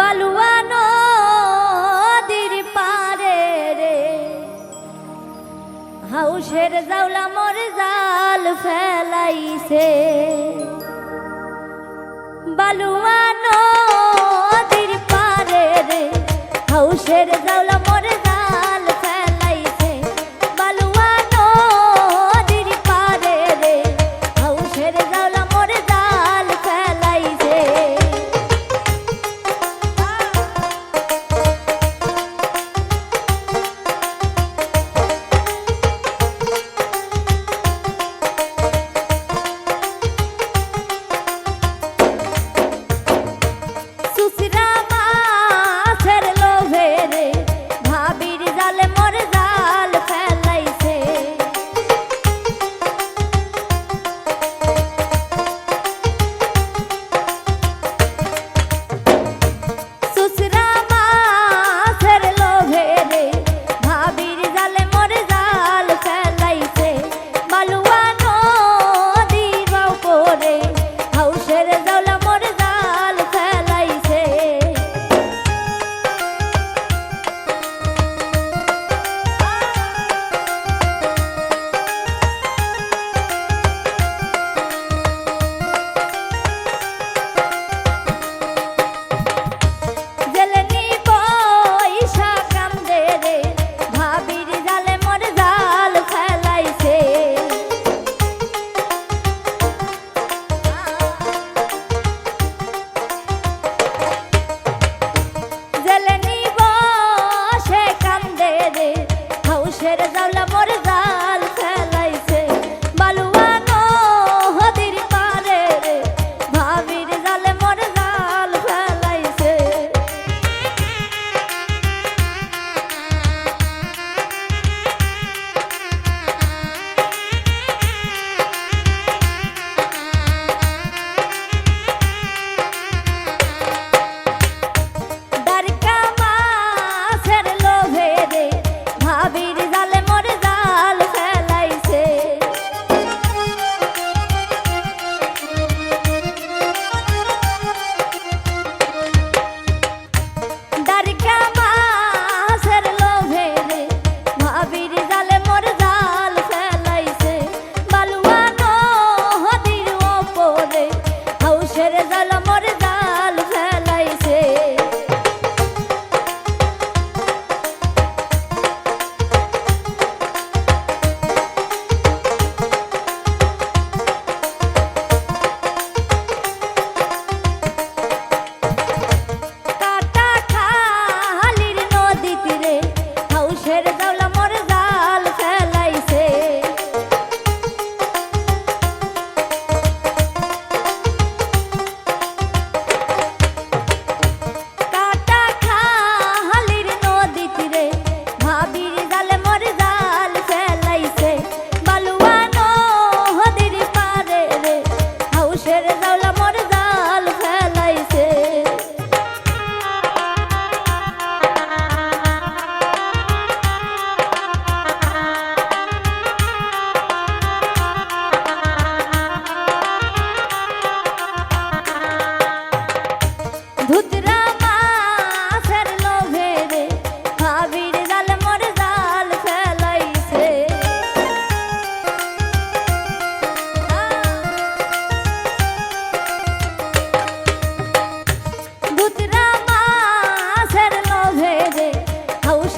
বালুয়া নদীর পারে রে। হাউসের জাউলা মোর জাল ফেলাইছে। বালুয়া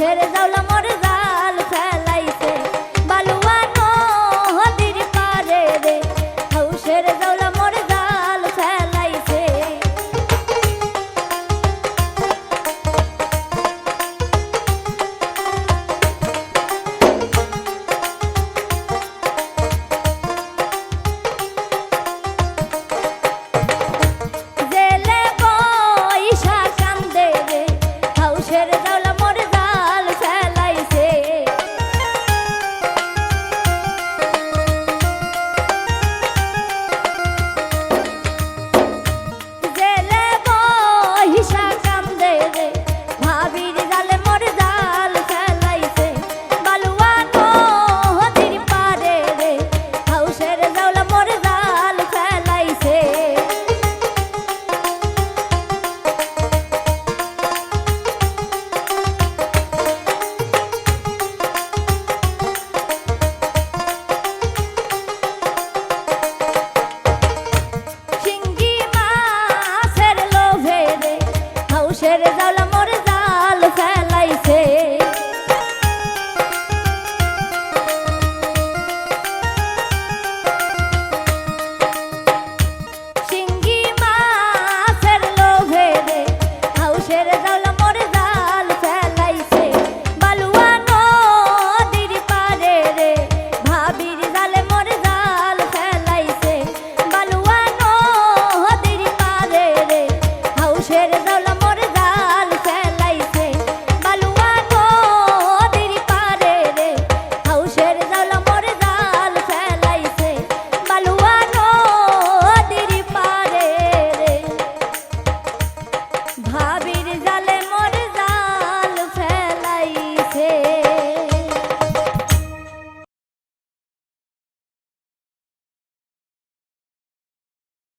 ছেড়ে যাওলাম জাউলা